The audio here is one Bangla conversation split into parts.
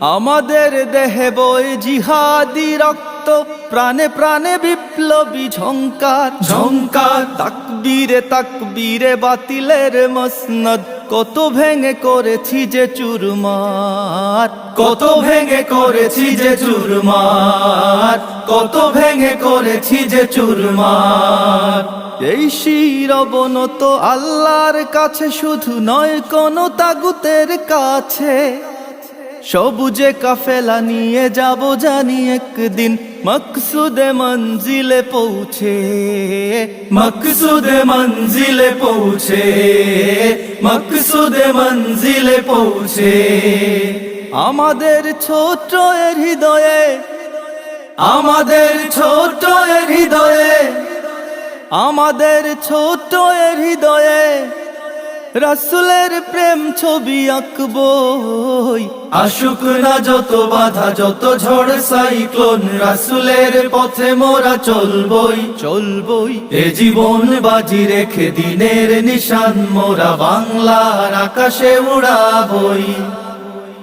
আমাদের দেহে বই জিহাদি রক্ত প্রাণে প্রাণে বিপ্লবী ঝঙ্কার ঝঙ্কার তাকবীরে তাকবীরে বাতিলের মসনদ। কত ভেঙে করেছি যে চুরমার। কত ভেঙে করেছি যে চুরমার। কত ভেঙে করেছি যে চুরমার। এই শির অবনত আল্লাহর কাছে শুধু নয় কোন তাগুতের কাছে সবুজে কাফেলা নিয়ে যাব জানি একদিন। মকসুদে মঞ্জিলে পৌঁছে, মকসুদে মঞ্জিলে পৌঁছে, মকসুদে মঞ্জিলে পৌঁছে। আমাদের ছোট এর হৃদয়ে, আমাদের ছোট এর হৃদয়ে, আমাদের ছোট এর হৃদয়ে রাসুলের প্রেম ছবি আঁকবই। আশুক না যত বাধা যত ঝড় সাইক্লোন রাসুলের পথে মোরা চলবই। চলবই। এ জীবন বাজি রেখে দিনের নিশান মোরা বাংলার আকাশে উড়াবই।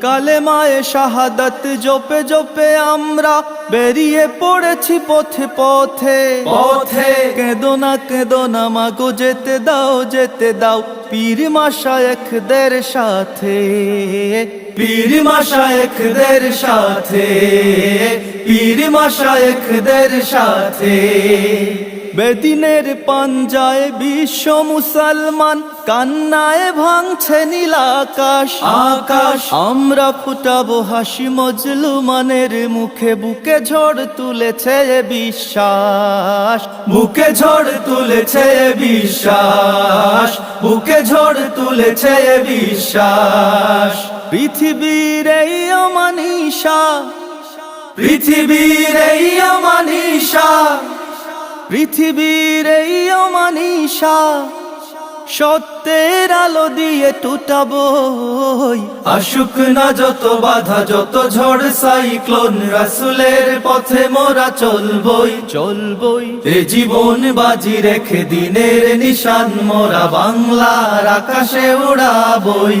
কালে মায়ে শাহাদাত জপে জপে আমরা বেরিয়ে পড়েছি পথে পথে। পথে। কেঁদো না কেঁদো না মাগো যেতে দাও যেতে দাও। পীর মাশায়েখদের সাথে। পীর মাশায়েখদের সাথে। পীর মাশায়েখদের সাথে। বেদিনের পাঞ্জায় বিশ্ব মুসলমান কান্নায় ভাঙছে নীল আকাশ। আকাশ। আমরা ফুটাবো হাসি মজলুমানের মুখে বুকে ঝড় তুলেছে বিশ্বাস। বুকে ঝড় তুলেছে বিশ্বাস। বুকে ঝড় তুলেছে বিশ্বাস। পৃথিবীর এই অমানিসা পৃথিবীর এই অমানিসা পৃথিবীর এই অমানিসা সত্যের আলো দিয়ে টুটাবই আশুক না যত বাধা যত ঝড় সাইক্লোন রাসুলের পথে মোরা চলবই। চলবই। এ জীবন বাজি রেখে দিনের নিশান মোরা বাংলার আকাশে উড়াবই।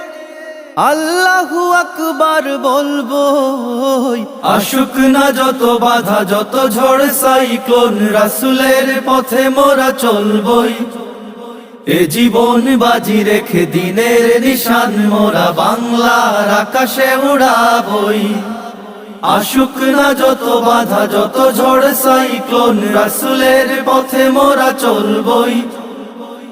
আল্লাহু আকবার বলব আশুক না যত বাধা, যত ঝড় সাইক্লোন, রাসুলের পথে মোরা চলবই। এ জীবন বাজি রেখে দিনের নিশান, মোরা বাংলার আকাশে উড়াবই। আশুক না যত বাধা, যত ঝড় সাইক্লোন, রাসুলের পথে মোরা চলবই।